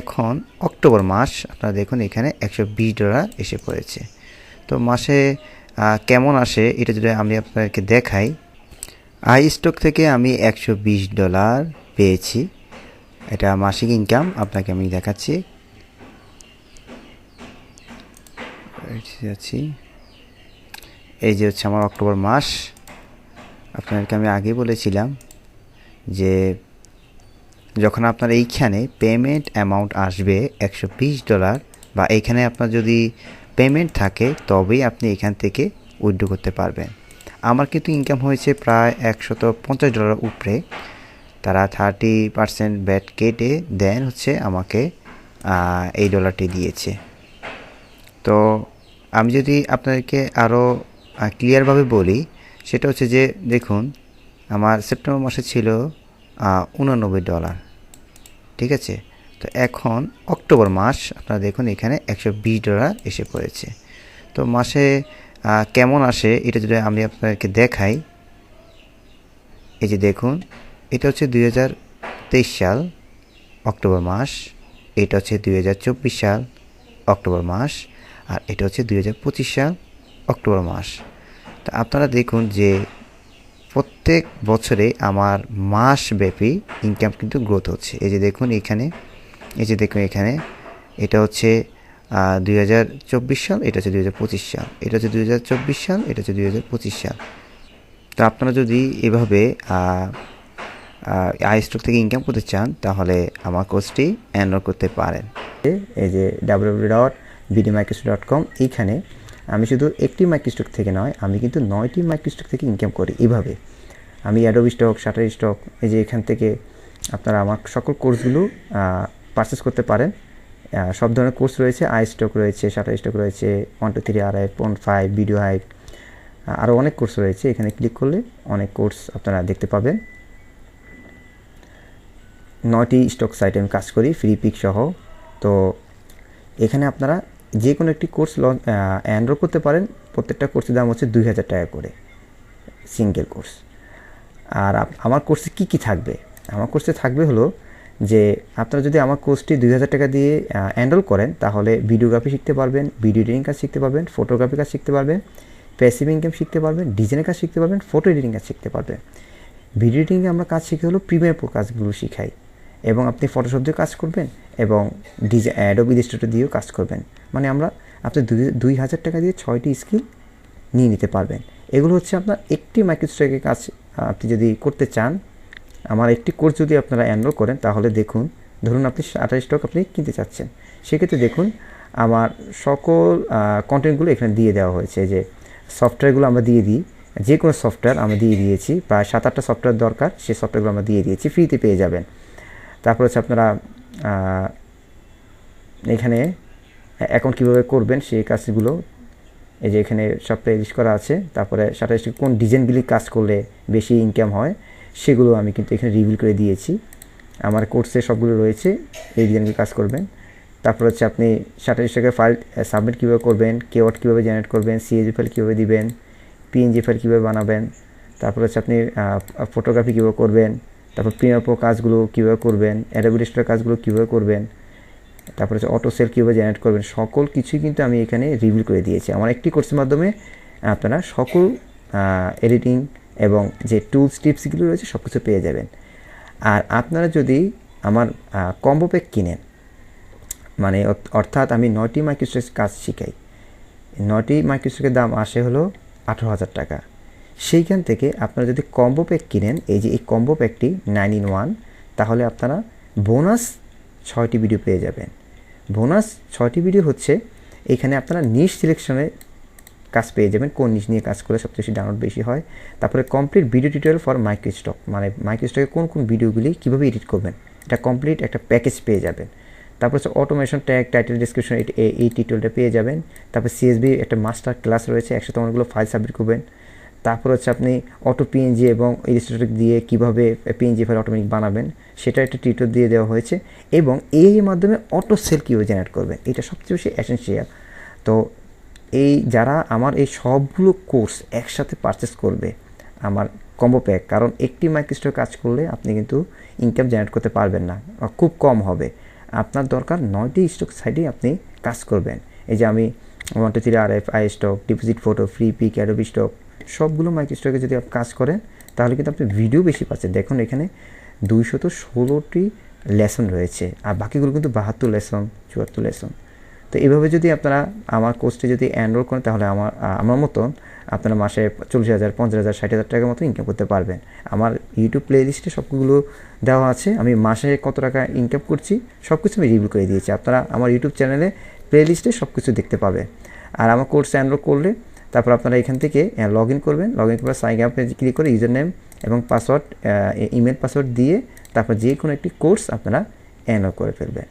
এখন অক্টোবর মাস, আপনারা দেখুন এখানে একশো বিশ ডলার এসে পড়েছে। তো মাসে কেমন আসে এটা যদি আমি আপনাদেরকে দেখাই, আই স্টক থেকে আমি একশো বিশ ডলার পেয়েছি। এটা মাসিক ইনকাম, আপনাকে আমি দেখাচ্ছি। এই যে হচ্ছে আমার অক্টোবর মাস। আপনাদেরকে আমি আগে বলেছিলাম যে যখন আপনার এইখানে পেমেন্ট অ্যামাউন্ট আসবে একশো বিশ ডলার বা এইখানে আপনার যদি পেমেন্ট থাকে, তবেই আপনি এখান থেকে উইথড্র করতে পারবেন। আমার কিন্তু ইনকাম হয়েছে প্রায় একশত পঞ্চাশ ডলার উপরে। তারা থার্টি পার্সেন্ট ব্যাট কেটে দেন হচ্ছে আমাকে এই ডলারটি দিয়েছে। তো আমি যদি আপনাদেরকে আরও ক্লিয়ারভাবে বলি, সেটা হচ্ছে যে, দেখুন, আমার সেপ্টেম্বর মাসে ছিল উনানব্বই ডলার। ঠিক আছে? তো এখন অক্টোবর মাস, আপনারা দেখুন এখানে একশো বিশ ডলার এসে পড়েছে। তো মাসে কেমন আসে এটা যদি আমি আপনাদেরকে দেখাই, এই যে দেখুন, এটা হচ্ছে দুই হাজার তেইশ সাল অক্টোবর মাস, এটা হচ্ছে দুই হাজার চব্বিশ সাল অক্টোবর মাস, আর এটা হচ্ছে দুই হাজার পঁচিশ সাল অক্টোবর মাস। তা আপনারা দেখুন যে প্রত্যেক বছরে আমার মাসব্যাপী ইনকাম কিন্তু গ্রোথ হচ্ছে। এই যে দেখুন এখানে, এই যে দেখুন এখানে, এটা হচ্ছে দুই হাজার চব্বিশ সাল, এটা হচ্ছে দুই হাজার পঁচিশ সাল। এটা হচ্ছে দুই হাজার চব্বিশ সাল, এটা হচ্ছে দুই হাজার পঁচিশ সাল। তো আপনারা যদি এভাবে আই স্টক থেকে ইনকাম করতে চান, তাহলে আমার কোর্সটি এনরোল করতে পারেন। এই যে W dot BD microstock dot com এইখানে আমি শুধু একটি মাইক্রোস্টক থেকে নয়, আমি কিন্তু নয়টি মাইক্রোস্টক থেকে ইনকাম করি এইভাবে আমি অ্যাডোব স্টক শাটার স্টক এই যে এখান থেকে আপনারা আমার সকল কোর্সগুলো পারচেস করতে পারেন। সব ধরনের কোর্স রয়েছে আই স্টক রয়েছে শাটার স্টক রয়েছে ওয়ান টু থ্রি আর I point five VideoHive আরও অনেক কোর্স রয়েছে। এখানে ক্লিক করলে অনেক কোর্স আপনারা দেখতে পাবেন। নয়টি স্টক সাইটে আমি কাজ করি ফ্রি পিক সহ। তো এখানে আপনারা যে কোনো একটি কোর্স এনরোল করতে পারেন। প্রত্যেকটা কোর্সের দাম হচ্ছে দুই হাজার টাকা করে, সিঙ্গেল কোর্স। আর আমার কোর্সে কি কি থাকবে? আমার কোর্সে থাকবে হলো যে, আপনারা যদি আমার কোর্সটি দুই হাজার টাকা দিয়ে এনরোল করেন, তাহলে ভিডিওগ্রাফি শিখতে পারবেন, ভিডিও এডিটিং কাজ শিখতে পারবেন, ফটোগ্রাফি কাজ শিখতে পারবেন প্যাসিভ ইনকাম শিখতে পারবেন ডিজাইনের কাজ শিখতে পারবেন ফটো এডিটিং কাজ শিখতে পারবেন। ভিডিও এডিটিংয়ে আমরা কাজ শিখে হলো প্রিমিয়ার প্রো কাজগুলো শিখাই। এবং আপনি ফটোশপ দিয়ে কাজ করবেন এবং ডিজাইন অ্যাডোব ইলিস্ট্রেটর দিয়েও কাজ করবেন। মানে আমরা, আপনি দুই দুই হাজার টাকা দিয়ে ছয়টি স্কিল নিয়ে নিতে পারবেন। এগুলো হচ্ছে আপনার একটি মাইক্রোস্ট্রাইকের কাজ, আপনি যদি করতে চান, আমার একটি কোর্স যদি আপনারা এনরোল করেন, তাহলে দেখুন, ধরুন আপনি আঠাশ স্টক আপনি কিনতে চাচ্ছেন। সেক্ষেত্রে দেখুন, আমার সকল কন্টেন্টগুলো এখানে দিয়ে দেওয়া হয়েছে। যে সফটওয়্যারগুলো আমরা দিয়ে দিই যে কোনো সফটওয়্যার আমরা দিয়ে দিয়েছি, প্রায় সাত আটটা সফটওয়্যার দরকার সেই সফটওয়্যারগুলো আমরা দিয়ে দিয়েছি ফ্রিতে পেয়ে যাবেন। তারপর হচ্ছে আপনারা এখানে অ্যাকাউন্ট কীভাবে করবেন সেই কাজগুলো, এই যে এখানে সব প্লেলিস্ট করা আছে। তারপরে সেটা কোন ডিজাইনগুলি কাজ করলে বেশি ইনকাম হয়, সেগুলো আমি কিন্তু এখানে রিভিল করে দিয়েছি। আমার কোর্সে সবগুলো রয়েছে, এই ডিজাইনগুলি কাজ করবেন। তারপর হচ্ছে আপনি স্টকের ফাইল সাবমিট কীভাবে করবেন কেওয়ার্ড কীভাবে জেনারেট করবেন সিএজি ফাইল কীভাবে দিবেন পিএনজি ফাইল কীভাবে বানাবেন, তারপর হচ্ছে আপনি ফটোগ্রাফি কীভাবে করবেন তারপর প্রিমিয়ার প্রো কাজগুলো কীভাবে করবেন অ্যাডাবিলিস্টার কাজগুলো কীভাবে করবেন, তারপরে হচ্ছে অটো সেল কীভাবে জেনারেট করবেন, সকল কিছুই কিন্তু আমি এখানে রিভিল করে দিয়েছি। আমার একটি কোর্সের মাধ্যমে আপনারা সকল এডিটিং এবং যে টুলস টিপসগুলো রয়েছে সব কিছু পেয়ে যাবেন। আর আপনারা যদি আমার কম্বো প্যাক কিনেন মানে অর্থাৎ আমি নয়টি মাইক্রোস্ট্রেস কাজ শিখাই, নয়টি মাইক্রোস্ট্রেকের দাম আসে হলো আঠারো হাজার টাকা। সেইখান থেকে আপনারা যদি কম্বো প্যাক কিনেন, এই যে এই কম্বো প্যাকটি নাইন ইন ওয়ান তাহলে আপনারা বোনাস ছয়টি ভিডিও পেয়ে যাবেন। বোনাস ছয়টি ভিডিও হচ্ছে, এখানে আপনারা নিশ সিলেকশনে কাজ পেয়ে যাবেন, কোন নিশ নিয়ে কাজ করলে সবচেয়ে বেশি ডাউনলোড বেশি হয়। তারপরে complete video tutorial for microstock মানে মাইক্রোস্টকে কোন কোন ভিডিওগুলি কীভাবে এডিট করবেন, এটা কমপ্লিট একটা প্যাকেজ পেয়ে যাবেন। তারপর হচ্ছে অটোমেশন ট্যাগ টাইটেল ডিসক্রিপশন এই টিউটোরিয়ালটা পেয়ে যাবেন। তারপর সিএসবি একটা মাস্টার ক্লাস রয়েছে, একসাথে অনেকগুলো ফাইল সাবমিট করবেন। তারপর হচ্ছে আপনি অটো পিএনজি এবং ইলিস্ট্রেটর দিয়ে কীভাবে পিএনজি ফাইল অটোমেটিক বানাবেন, সেটা একটা টিউটোর দিয়ে দেওয়া হয়েছে এবং এই মাধ্যমে অটো সেল কীভাবে জেনারেট করবেন, এটা সবচেয়ে বেশি অ্যাসেন্সিয়াল তো এই যারা আমার এই সবগুলো কোর্স একসাথে পারচেস করবে, আমার কম্বো প্যাক কারণ একটি মাইক্রোস্টোর কাজ করলে আপনি কিন্তু ইনকাম জেনারেট করতে পারবেন না খুব কম হবে। আপনার দরকার নয়টি স্টক সাইটে আপনি কাজ করবেন। এই যে আমি one two three R F iStock deposit photo Freepik Adobe stock সবগুলো মাইক্রো স্টকে যদি আপনি কাজ করেন তাহলে কিন্তু আপনি ভিডিও বেশি পাচ্ছেন। দেখুন এখানে দুইশত ষোলোটি লেসন রয়েছে, আর বাকিগুলো কিন্তু বাহাত্তর লেসন চুয়াত্তর লেসন তো এইভাবে যদি আপনারা আমার কোর্সটি যদি এনরোল করেন, তাহলে আমার আমার মতন আপনারা মাসে চল্লিশ হাজার, পঞ্চাশ হাজার, ষাট হাজার টাকার মতো ইনকাম করতে পারবেন। আমার ইউটিউব প্লে লিস্টে সবগুলো দেওয়া আছে। আমি মাসে কত টাকা ইনকাম করছি সব কিছু আমি রিভিউ করে দিয়েছি। আপনারা আমার ইউটিউব চ্যানেলে প্লে লিস্টে সব কিছু দেখতে পাবে আর আমার কোর্স এনরোল করলে তারপর আপনারা এখান থেকে লগ ইন করবেন। লগ ইন করার সাইন আপে ক্লিক করে ইউজার নেম এবং পাসওয়ার্ড ইমেল পাসওয়ার্ড দিয়ে তারপর যে কোনো একটি কোর্স আপনারা এনও করে ফেলবেন।